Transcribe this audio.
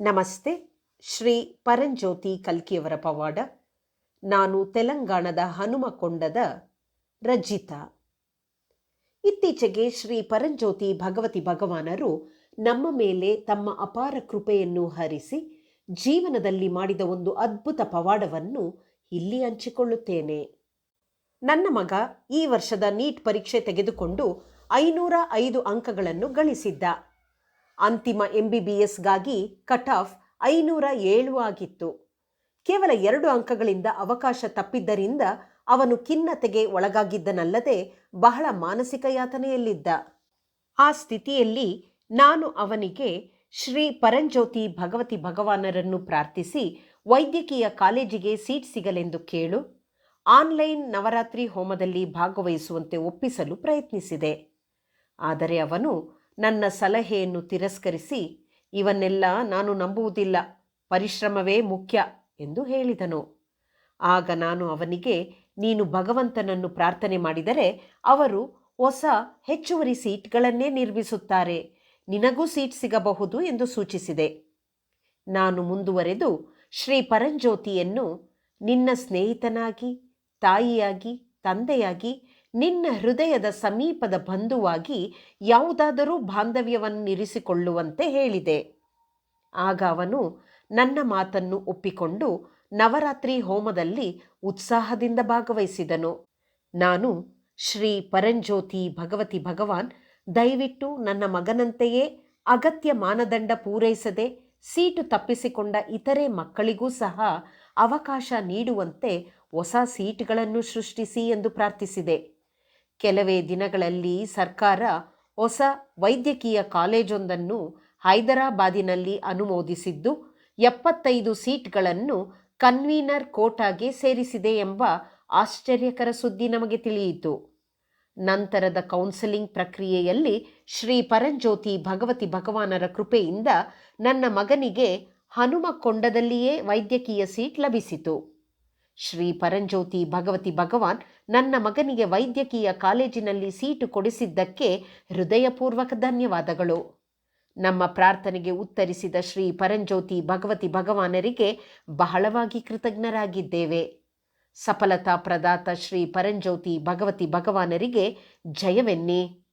ನಮಸ್ತೆ, ಶ್ರೀ ಪರಂಜ್ಯೋತಿ ಕಲ್ಕಿಯವರ ಪವಾಡ, ನಾನು ತೆಲಂಗಾಣದ ಹನುಮಕೊಂಡದ ರಜಿತಾ. ಇತ್ತೀಚೆಗೆ ಶ್ರೀ ಪರಂಜ್ಯೋತಿ ಭಗವತಿ ಭಗವಾನರು ನಮ್ಮ ಮೇಲೆ ತಮ್ಮ ಅಪಾರ ಕೃಪೆಯನ್ನು ಹರಿಸಿ ಜೀವನದಲ್ಲಿ ಮಾಡಿದ ಒಂದು ಅದ್ಭುತ ಪವಾಡವನ್ನು ಇಲ್ಲಿ ಹಂಚಿಕೊಳ್ಳುತ್ತೇನೆ. ನನ್ನ ಮಗ ಈ ವರ್ಷದ ನೀಟ್ ಪರೀಕ್ಷೆ ತೆಗೆದುಕೊಂಡು ಐನೂರ ಐದು ಅಂಕಗಳನ್ನು ಗಳಿಸಿದ್ದ. ಅಂತಿಮ ಎಂ ಬಿ ಬಿ ಎಸ್ಗಾಗಿ ಕಟ್ ಆಫ್ ಐನೂರ ಏಳು ಆಗಿತ್ತು. ಕೇವಲ ಎರಡು ಅಂಕಗಳಿಂದ ಅವಕಾಶ ತಪ್ಪಿದ್ದರಿಂದ ಅವನು ಖಿನ್ನತೆಗೆ ಒಳಗಾಗಿದ್ದನಲ್ಲದೆ ಬಹಳ ಮಾನಸಿಕ ಯಾತನೆಯಲ್ಲಿದ್ದ. ಆ ಸ್ಥಿತಿಯಲ್ಲಿ ನಾನು ಅವನಿಗೆ ಶ್ರೀ ಪರಂಜ್ಯೋತಿ ಭಗವತಿ ಭಗವಾನರನ್ನು ಪ್ರಾರ್ಥಿಸಿ ವೈದ್ಯಕೀಯ ಕಾಲೇಜಿಗೆ ಸೀಟ್ ಸಿಗಲೆಂದು ಕೇಳು. ಆನ್ಲೈನ್ ನವರಾತ್ರಿ ಹೋಮದಲ್ಲಿ ಭಾಗವಹಿಸುವಂತೆ ಒಪ್ಪಿಸಲು ಪ್ರಯತ್ನಿಸಿದೆ. ಆದರೆ ಅವನು ನನ್ನ ಸಲಹೆಯನ್ನು ತಿರಸ್ಕರಿಸಿ, ಇವನ್ನೆಲ್ಲ ನಾನು ನಂಬುವುದಿಲ್ಲ, ಪರಿಶ್ರಮವೇ ಮುಖ್ಯ ಎಂದು ಹೇಳಿದನು. ಆಗ ನಾನು ಅವನಿಗೆ, ನೀನು ಭಗವಂತನನ್ನು ಪ್ರಾರ್ಥನೆ ಮಾಡಿದರೆ ಅವರು ಹೊಸ ಹೆಚ್ಚುವರಿ ಸೀಟ್ಗಳನ್ನೇ ನಿರ್ಮಿಸುತ್ತಾರೆ, ನಿನಗೂ ಸೀಟ್ ಸಿಗಬಹುದು ಎಂದು ಸೂಚಿಸಿದೆ. ನಾನು ಮುಂದುವರೆದು ಶ್ರೀ ಪರಂಜ್ಯೋತಿಯನ್ನು ನಿನ್ನ ಸ್ನೇಹಿತನಾಗಿ, ತಾಯಿಯಾಗಿ, ತಂದೆಯಾಗಿ ನಿನ್ನ ಹೃದಯದ ಸಮೀಪದ ಬಂಧುವಾಗಿ ಯಾವುದಾದರೂ ಬಾಂಧವ್ಯವನ್ನಿರಿಸಿಕೊಳ್ಳುವಂತೆ ಹೇಳಿದೆ. ಆಗ ಅವನು ನನ್ನ ಮಾತನ್ನು ಒಪ್ಪಿಕೊಂಡು ನವರಾತ್ರಿ ಹೋಮದಲ್ಲಿ ಉತ್ಸಾಹದಿಂದ ಭಾಗವಹಿಸಿದನು. ನಾನು ಶ್ರೀ ಪರಂಜ್ಯೋತಿ ಭಗವತಿ ಭಗವಾನ್ ದಯವಿಟ್ಟು ನನ್ನ ಮಗನಂತೆಯೇ ಅಗತ್ಯ ಮಾನದಂಡ ಪೂರೈಸದೆ ಸೀಟು ತಪ್ಪಿಸಿಕೊಂಡ ಇತರೆ ಮಕ್ಕಳಿಗೂ ಸಹ ಅವಕಾಶ ನೀಡುವಂತೆ ಹೊಸ ಸೀಟ್ಗಳನ್ನು ಸೃಷ್ಟಿಸಿ ಎಂದು ಪ್ರಾರ್ಥಿಸಿದೆ. ಕೆಲವೇ ದಿನಗಳಲ್ಲಿ ಸರ್ಕಾರ ಹೊಸ ವೈದ್ಯಕೀಯ ಕಾಲೇಜೊಂದನ್ನು ಹೈದರಾಬಾದಿನಲ್ಲಿ ಅನುಮೋದಿಸಿದ್ದು, ಎಪ್ಪತ್ತೈದು ಸೀಟ್ಗಳನ್ನು ಕನ್ವೀನರ್ ಕೋಟಾಗೆ ಸೇರಿಸಿದೆ ಎಂಬ ಆಶ್ಚರ್ಯಕರ ಸುದ್ದಿ ನಮಗೆ ತಿಳಿಯಿತು. ನಂತರದ ಕೌನ್ಸೆಲಿಂಗ್ ಪ್ರಕ್ರಿಯೆಯಲ್ಲಿ ಶ್ರೀ ಪರಂಜ್ಯೋತಿ ಭಗವತಿ ಭಗವಾನರ ಕೃಪೆಯಿಂದ ನನ್ನ ಮಗನಿಗೆ ಹನುಮಕೊಂಡದಲ್ಲಿಯೇ ವೈದ್ಯಕೀಯ ಸೀಟ್ ಲಭಿಸಿತು. ಶ್ರೀ ಪರಂಜ್ಯೋತಿ ಭಗವತಿ ಭಗವಾನ್ ನನ್ನ ಮಗನಿಗೆ ವೈದ್ಯಕೀಯ ಕಾಲೇಜಿನಲ್ಲಿ ಸೀಟು ಕೊಡಿಸಿದ್ದಕ್ಕೆ ಹೃದಯಪೂರ್ವಕ ಧನ್ಯವಾದಗಳು. ನಮ್ಮ ಪ್ರಾರ್ಥನೆಗೆ ಉತ್ತರಿಸಿದ ಶ್ರೀ ಪರಂಜ್ಯೋತಿ ಭಗವತಿ ಭಗವಾನರಿಗೆ ಬಹಳವಾಗಿ ಕೃತಜ್ಞರಾಗಿದ್ದೇವೆ. ಸಫಲತಾ ಪ್ರದಾತ ಶ್ರೀ ಪರಂಜ್ಯೋತಿ ಭಗವತಿ ಭಗವಾನರಿಗೆ ಜಯವೆನ್ನಿ.